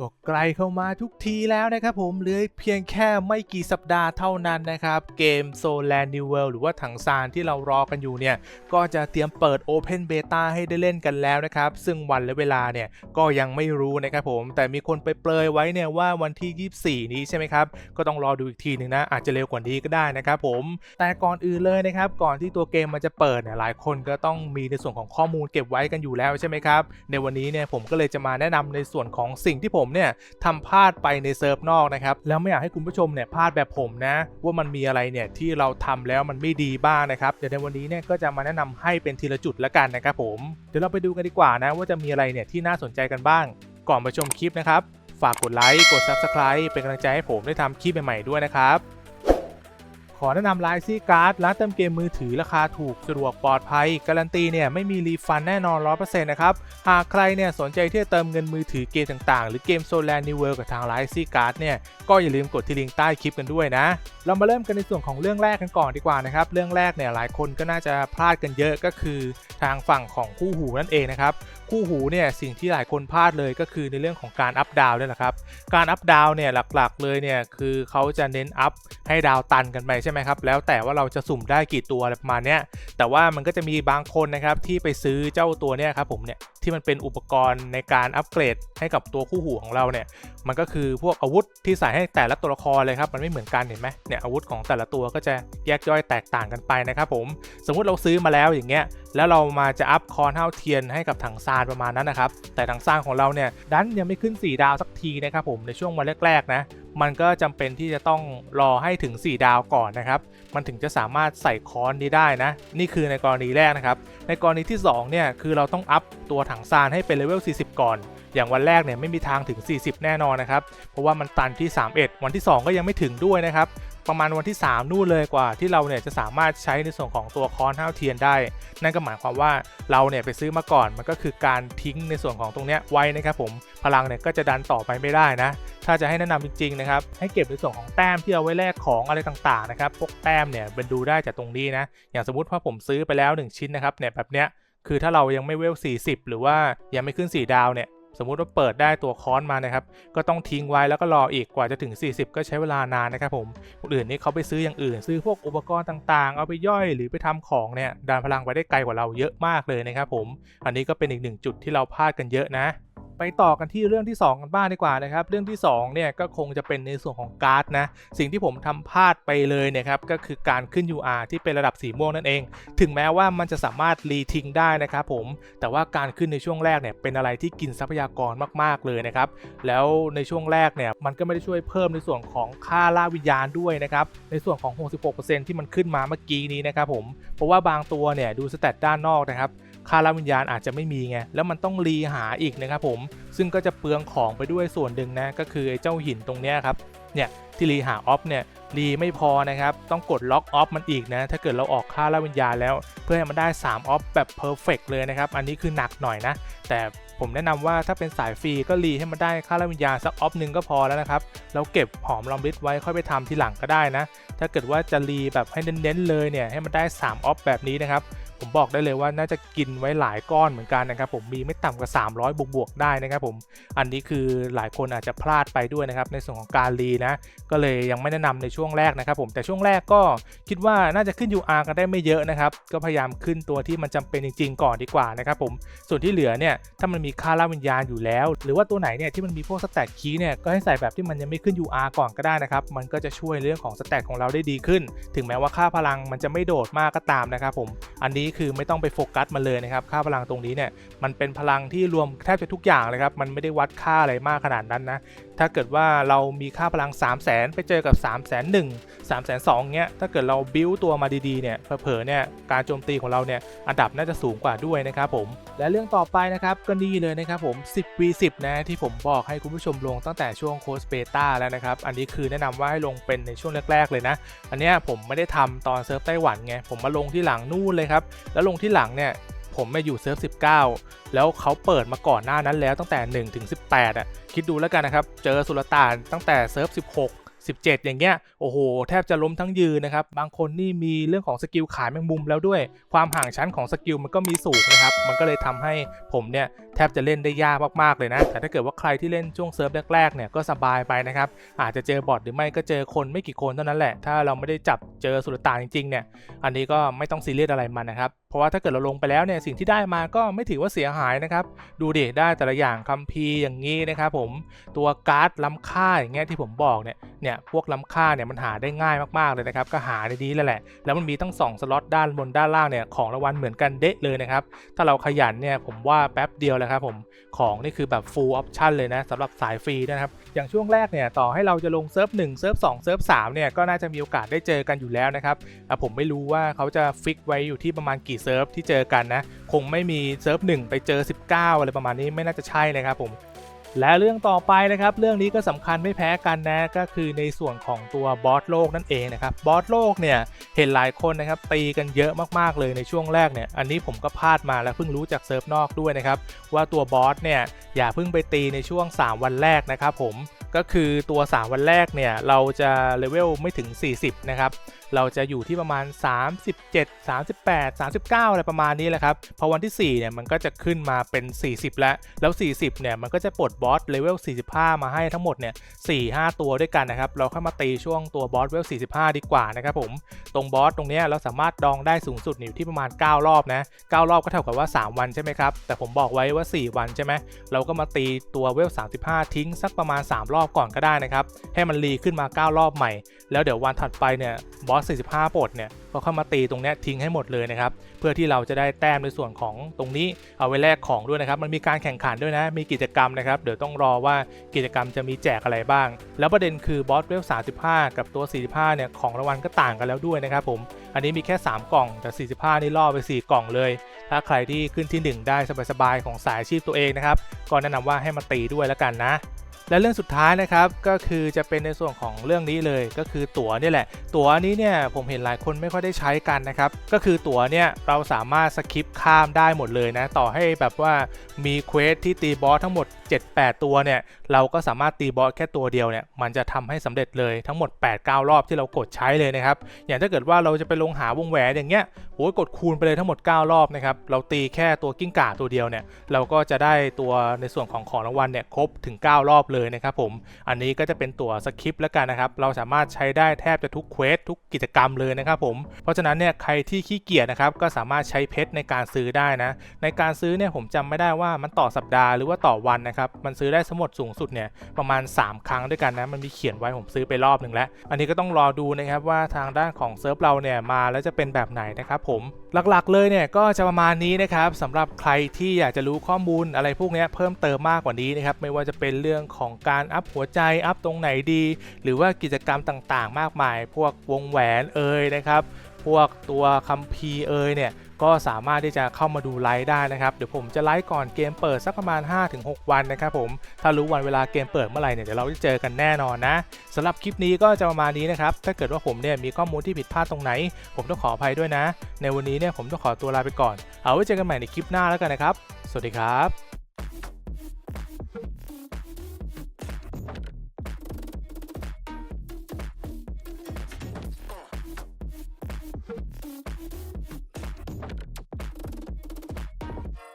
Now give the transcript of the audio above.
ก็ใกล้เข้ามาทุกทีแล้วนะครับผมเหลือเพียงแค่ไม่กี่สัปดาห์เท่านั้นนะครับ เกม s o l a n New World หรือว่าถังซานที่เรารอกันอยู่เนี่ย ก็จะเตรียมเปิด Open Beta ให้ได้เล่นกันแล้วนะครับ ซึ่งวันและเวลาเนี่ย ก็ยังไม่รู้นะครับผม แต่มีคนไปเปลยไว้เนี่ยว่าวันที่ 24 นี้ใช่ไหมครับ ก็ต้องรอดูอีกทีหนึ่งนะ อาจจะเร็วกว่านี้ก็ได้นะครับผม แต่ก่อนอื่นเลยนะครับ ก่อนที่ตัวเกมมันจะเปิดเนี่ยหลายคนก็ต้องมีในส่วนของข้อมูลเก็บไว้กันอยู่แล้วใช่ไหมครับในวันนี้เนี่ยผมก็เลยจะมาแนะนำในส่วนของสิ่งที่ผมเนี่ยทำพลาดไปในเซิร์ฟนอกนะครับแล้วไม่อยากให้คุณผู้ชมเนี่ยพลาดแบบผมนะ ว่ามันมีอะไรเนี่ยที่เราทำแล้วมันไม่ดีบ้างนะครับเดี๋ยวในวันนี้เนี่ยก็จะมาแนะนำให้เป็นทีละจุดละกันนะครับผมเดี๋ยวเราไปดูกันดีกว่านะว่าจะมีอะไรเนี่ยที่น่าสนใจกันบ้าง ก่อนไปชมคลิปนะครับฝากกดไลค์กด Subscribe เป็นกำลังใจให้ผมได้ทำคลิปใหม่ๆด้วยนะครับ ขอแนะนำไลซี่การ์ดร้านเติมเกมมือถือราคาถูกสะดวกปลอดภัย การันตีเนี่ยไม่มีรีฟันแน่นอน 100%นะครับ หากใครเนี่ยสนใจที่จะเติมเงินมือถือเกมต่างๆ หรือเกมโซล a นนิเวิร์กับทางไลซี่การ์ดเนี่ยก็อย่าลืมกดที่ลิงก์ใต้คลิปกันด้วยนะ เรามาเริ่มกันในส่วนของเรื่องแรกกันก่อนดีกว่านะครับเรื่องแรกเนี่ยหลายคนก็น่าจะพลาดกันเยอะก็คือทางฝั่งของคู่หูนั่นเองนะครับคู่หูเนี่ยสิ่งที่หลายคนพลาดเลยก็คือในเรื่องของการอัพดาวนี่แหละครับการอัพดาวเนี่ยหลักๆเลยเนี่ยคือเขาจะเน้นอัพให้ดาวตันกันไปใช่ไหมครับ แล้วแต่ว่าเราจะสุ่มได้กี่ตัวอะไรประมาณเนี้ย แต่ว่ามันก็จะมีบางคนนะครับที่ไปซื้อเจ้าตัวเนี่ยครับผมเนี่ยที่มันเป็นอุปกรณ์ในการอัปเกรดให้กับตัวคู่หูของเราเนี่ย มันก็คือพวกอาวุธที่ใส่ให้แต่ละตัวละครเลยครับ มันไม่เหมือนกันเห็นไหมเนี่ยอาวุธของแต่ละตัวก็จะแยกย่อยแตกต่างกันไปนะครับผม สมมุติเราซื้อมาแล้วอย่างเงี้ย แล้วเรามาจะอัพคอนเท่าเทียนให้กับถังซานประมาณนั้นนะครับ แต่ถังซานของเราเนี่ยดันยังไม่ขึ้น 4 ดาวสักทีนะครับผมในช่วงวันแรกๆนะ มันก็จำเป็นที่จะต้องรอให้ถึง 4 ดาวก่อนนะครับ มันถึงจะสามารถใส่คอนนี้ได้นะ นี่คือในกรณีแรกนะครับ ในกรณีที่ 2 เนี่ย คือเราต้องอัพตัวถังซานให้เป็นเลเวล 40 ก่อน อย่างวันแรกเนี่ยไม่มีทางถึง 40 แน่นอนนะครับ เพราะว่ามันตันที่ 31 วันที่ 2 ก็ยังไม่ถึงด้วยนะครับ ประมาณวันที่ 3 นู่นเลยกว่า ที่เราเนี่ยจะสามารถใช้ในส่วนของตัวคอนเท่าเทียนได้ นั่นก็หมายความว่าเราเนี่ยไปซื้อมาก่อนมันก็คือการทิ้งในส่วนของตรงเนี้ยไว้นะครับผมพลังเนี่ยก็จะดันต่อไปไม่ได้นะ ถ้าจะให้แนะนำจริงๆนะครับให้เก็บในส่วนของแต้มที่เอาไว้แลกของอะไรต่างๆนะครับพวกแต้มเนี่ยเป็นดูได้จากตรงนี้นะอย่างสมมติว่าผมซื้อไปแล้ว 1 ชิ้นนะครับเนี่ยแบบเนี้ยคือถ้าเรายังไม่เวล 40 หรือว่ายังไม่ขึ้น 4 ดาวเนี่ย สมมุติว่าเปิดได้ตัวค้อนมานะครับ ก็ต้องทิ้งไว้แล้วก็รออีกกว่าจะถึง 40 ก็ใช้เวลานานนะครับผมคนอื่นนี่เขาไปซื้ออย่างอื่น ซื้อพวกอุปกรณ์ต่างๆ เอาไปย่อยหรือไปทำของเนี่ยดันพลังไปได้ไกลกว่าเราเยอะมากเลยนะครับผม อันนี้ก็เป็นอีกหนึ่งจุดที่เราพลาดกันเยอะนะ ไปต่อกันที่เรื่องที่ 2 กันบ้างดีกว่านะครับ เรื่องที่2เนี่ยก็คงจะเป็นในส่วนของการ์ดนะ สิ่งที่ผมทำพลาดไปเลยเนี่ยครับก็คือการขึ้น UR ที่เป็นระดับสีม่วงนั่นเอง ถึงแม้ว่ามันจะสามารถรีทิ้งได้นะครับผม แต่ว่าการขึ้นในช่วงแรกเนี่ยเป็นอะไรที่กินทรัพยากรมากๆเลยนะครับ แล้วในช่วงแรกเนี่ยมันก็ไม่ได้ช่วยเพิ่มในส่วนของค่าล่าวิญญาณด้วยนะครับ ในส่วนของ 66%ที่มันขึ้นมาเมื่อกี้นี้นะครับผม เพราะว่าบางตัวเนี่ยดูสแตทด้านนอกนะครับ ค่าล่าวิญญาณอาจจะไม่มีไงแล้วมันต้องรีหาอีกนะครับผมซึ่งก็จะเปลืองของไปด้วยส่วนหนึ่งนะก็คือไอ้เจ้าหินตรงเนี้ยครับเนี่ยที่รีหาออฟเนี่ยรีไม่พอนะครับต้องกดล็อกออฟมันอีกนะถ้าเกิดเราออกค่าล่าวิญญาณแล้ว เพื่อให้มันได้3ออฟแบบเพอร์เฟกเลยนะครับอันนี้คือหนักหน่อยนะ แต่ผมแนะนำว่าถ้าเป็นสายฟรีก็รีให้มันได้ค่าล่าวิญญาณสักออฟหนึ่งก็พอแล้วนะครับแล้วเก็บหอมรอมริดไว้ค่อยไปทำทีหลังก็ได้นะ ถ้าเกิดว่าจะรีแบบให้เน้นๆเลยเนี่ยให้มันได้3ออฟแบบนี้นะครับ ผมบอกได้เลยว่าน่าจะกินไว้หลายก้อนเหมือนกันนะครับผมมีไม่ต่ำกว่า 300 บวกบวกๆได้นะครับผมอันนี้คือหลายคนอาจจะพลาดไปด้วยนะครับในส่วนของการรีนะก็เลยยังไม่แนะนำในช่วงแรกนะครับผมแต่ช่วงแรกก็คิดว่าน่าจะขึ้น UR กันได้ไม่เยอะนะครับก็พยายามขึ้นตัวที่มันจำเป็นจริง ๆ ก่อนดีกว่านะครับผมส่วนที่เหลือเนี่ยถ้ามันมีค่าล่าวิญญาณอยู่แล้ว หรือว่าตัวไหนเนี่ยที่มันมีพวกสแต็กคีย์เนี่ยก็ให้ใส่แบบที่มันยังไม่ขึ้น UR ก่อนก็ได้นะครับมันก็จะช่วยเรื่องของสแต็กของเราได้ดีขึ้น ถึงแม้ว่าค่าพลังมันจะไม่โดดมากก็ตามนะครับผมอันนี้คือไม่ต้องไปโฟกัสมันเลยนะครับ ค่าพลังตรงนี้เนี่ยมันเป็นพลังที่รวมแทบจะทุกอย่างเลยครับ มันไม่ได้วัดค่าอะไรมากขนาดนั้นนะ ถ้าเกิดว่าเรามีค่าพลัง 3 0 0 0 0 0ไปเจอกับ 3 0 0 0 0 0 3 0 0 0 0เงี้ย ถ้าเกิดเราบิวตัวมาดีๆ เนี่ย เผลอๆ เนี่ย การโจมตีของเราเนี่ย อันดับน่าจะสูงกว่าด้วยนะครับผม และเรื่องต่อไปนะครับ ก็นี่เลยนะครับผม 10 v 10นะ ที่ผมบอกให้คุณผู้ชมลงตั้งแต่ช่วงโค้ชเบต้าแล้วนะครับ อันนี้คือแนะนำว่าให้ลงเป็นในช่วงแรก ๆ เลยนะ อันนี้ผมไม่ได้ทำตอนเซิร์ฟไต้หวันไง ผมมาลงที่หลังนู่นเลยครับแล้วลงที่หลังเนี่ยผมมาอยู่เซิร์ฟ 19 แล้วเขาเปิดมาก่อนหน้านั้นแล้วตั้งแต่ 1 ถึง 18 อะ คิดดูแล้วกันนะครับ เจอสุลต่านตั้งแต่เซิร์ฟ 16 17 อย่างเงี้ยโอ้โห แทบจะล้มทั้งยืนนะครับ บางคนนี่มีเรื่องของสกิลขายแมงมุมแล้วด้วย ความห่างชั้นของสกิลมันก็มีสูงนะครับ มันก็เลยทำให้ผมเนี่ยแทบจะเล่นได้ยากมากๆเลยนะ แต่ถ้าเกิดว่าใครที่เล่นช่วงเซิร์ฟแรกๆเนี่ยก็สบายไปนะครับ อาจจะเจอบอทหรือไม่ก็เจอคนไม่กี่คนเท่านั้นแหละ ถ้าเราไม่ได้จับเจอสุลต่านจริงๆเนี่ย อันนี้ก็ไม่ต้องซีเรียสอะไรมันนะครับ ราะว่าถ้าเกิดเราลงไปแล้วเนี่ยสิ่งที่ได้มาก็ไม่ถือว่าเสียหายนะครับ ดูดิได้แต่ละอย่างคัมภีร์อย่างนี้นะครับผมตัวการ์ดล้ำค่าอย่างเงี้ยที่ผมบอกเนี่ยเนี่ยพวกล้ำค่าเนี่ยมันหาได้ง่ายมากๆเลยนะครับก็หาในนี้วแหละ แล้วมันมีตั้ง 2 สล็อตด้านบนด้านล่างเนี่ยของรางวัลเหมือนกันเดะเลยนะครับ ถ้าเราขยันเนี่ยผมว่าแป๊บเดียวแหละครับผมของนี่คือแบบ full option เลยนะสำหรับสายฟรีนะครับ อย่างช่วงแรกเนี่ยต่อให้เราจะลงเซิร์ฟ1เซิร์ฟ2เซิร์ฟ3เนี่ยก็น่าจะมีโอกาสได้เจอกันอยู่แล้วนะครับผมไม่รู้ว่าเขาจะฟิกไว้อยู่ที่ประมาณกี่เซิร์ฟที่เจอกันนะคงไม่มีเซิร์ฟ1ไปเจอ 19 อะไรประมาณนี้ไม่น่าจะใช่นะครับผม และเรื่องต่อไปนะครับ เรื่องนี้ก็สำคัญไม่แพ้กันนะ ก็คือในส่วนของตัวบอสโลกนั่นเองนะครับ บอสโลกเนี่ย เห็นหลายคนนะครับ ตีกันเยอะมากๆเลยในช่วงแรกเนี่ย อันนี้ผมก็พลาดมาแล้วเพิ่งรู้จากเซิร์ฟนอกด้วยนะครับ ว่าตัวบอสเนี่ย อย่าเพิ่งไปตีในช่วง 3 วันแรกนะครับผมก็คือตัว 3 วันแรกเนี่ย เราจะเลเวลไม่ถึง 40 นะครับ เราจะอยู่ที่ประมาณ 37 38 39 อะไรประมาณนี้แหละครับพอวันที่ 4 เนี่ย มันก็จะขึ้นมาเป็น 40 แล้ว แล้ว 40 เนี่ย มันก็จะปลดบอสเลเวล 45 มาให้ทั้งหมด เนี่ย 4-5 ตัวด้วยกันนะครับ เราเข้ามาตีช่วงตัวบอสเลเวล 45 ดีกว่านะครับผม ตรงบอสตรงเนี้ยเราสามารถดองได้สูงสุดอยู่ที่ประมาณ 9 รอบนะ 9 รอบก็เท่ากับว่า 3 วันใช่ไหมครับ แต่ผมบอกไว้ว่า 4 วันใช่ไหม เราก็มาตีตัวเวล 35 ทิ้งสักประมาณ 3 รอบก่อนก็ได้นะครับ ให้มันรีขึ้นมา 9 รอบใหม่ แล้วเดี๋ยววันถัดไปเนี่ย บอส45ปลดเนี่ยก็เข้ามาตีตรงนี้ทิ้งให้หมดเลยนะครับ เพื่อที่เราจะได้แต้มในส่วนของตรงนี้เอาไว้แลกของด้วยนะครับ มันมีการแข่งขันด้วยนะ มีกิจกรรมนะครับ เดี๋ยวต้องรอว่ากิจกรรมจะมีแจกอะไรบ้าง แล้วประเด็นคือบอสเวล35 กับตัว 45 เนี่ยของรางวัลก็ต่างกันแล้วด้วยนะครับผม อันนี้มีแค่ 3 กล่อง แต่ 45 นี่ล่อไป 4 กล่องเลย ถ้าใครที่ขึ้นที่ 1 ได้สบายๆของสายอาชีพตัวเองนะครับ ก็แนะนำว่าให้มาตีด้วยแล้วกันนะ และเรื่องสุดท้ายนะครับก็คือจะเป็นในส่วนของเรื่องนี้เลย ก็คือตั๋วนี่แหละ ตั๋วนี้เนี่ยผมเห็นหลายคนไม่ค่อยได้ใช้กันนะครับก็คือตั๋วเนี่ยเราสามารถสคิปข้ามได้หมดเลยนะต่อให้แบบว่ามีเควสที่ตีบอสทั้งหมด7-8 ตัวเนี่ย เราก็สามารถตีบอสแค่ตัวเดียวเนี่ย มันจะทำให้สำเร็จเลยทั้งหมด 8-9 รอบที่เรากดใช้เลยนะครับ อย่างถ้าเกิดว่าเราจะไปลงหาวงแหวนอย่างเงี้ยโอ้ยกดคูณไปเลยทั้งหมด 9 รอบนะครับ เราตีแค่ตัวกิ้งก่าตัวเดียวเนี่ย เราก็จะได้ตัวในส่วนของของรางวัลเนี่ยครบถึง 9 รอบเลยนะครับผม อันนี้ก็จะเป็นตัวสคริปต์แล้วกันนะครับ เราสามารถใช้ได้แทบจะทุกเควสทุกกิจกรรมเลยนะครับผม เพราะฉะนั้นเนี่ยใครที่ขี้เกียจนะครับก็สามารถใช้เพชรในการซื้อได้นะ ในการซื้อเนี่ยผมจำไม่ได้ว่ามันต่อสัปดาห์หรือว่าต่อวันนะครับมันซื้อได้สมดสูงสุดเนี่ยประมาณ 3 ครั้งด้วยกันนะ มันมีเขียนไว้ผมซื้อไปรอบหนึ่งแล้ว อันนี้ก็ต้องรอดูนะครับว่าทางด้านของเซิร์ฟเราเนี่ยมาแล้วจะเป็นแบบไหนนะครับผม หลักๆเลยเนี่ยก็จะประมาณนี้นะครับสำหรับใครที่อยากจะรู้ข้อมูลอะไรพวกนี้เพิ่มเติมมากกว่านี้นะครับไม่ว่าจะเป็นเรื่องของการอัพหัวใจอัพตรงไหนดี หรือว่ากิจกรรมต่างๆ มากมาย พวกวงแหวนเอ่ยนะครับ พวกตัวคัมภีร์เอยเนี่ยก็สามารถที่จะเข้ามาดูไลฟ์ได้นะครับ เดี๋ยวผมจะไลฟ์ก่อนเกมเปิดสักประมาณ 5-6 วันนะครับผม ถ้ารู้วันเวลาเกมเปิดเมื่อไหร่เนี่ยเดี๋ยวเราจะเจอกันแน่นอนนะสำหรับคลิปนี้ก็จะประมาณนี้นะครับ ถ้าเกิดว่าผมเนี่ยมีข้อมูลที่ผิดพลาดตรงไหน ผมต้องขออภัยด้วยนะ ในวันนี้เนี่ยผมต้องขอตัวลาไปก่อน เอาไว้เจอกันใหม่ในคลิปหน้าแล้วกันนะครับ สวัสดีครับ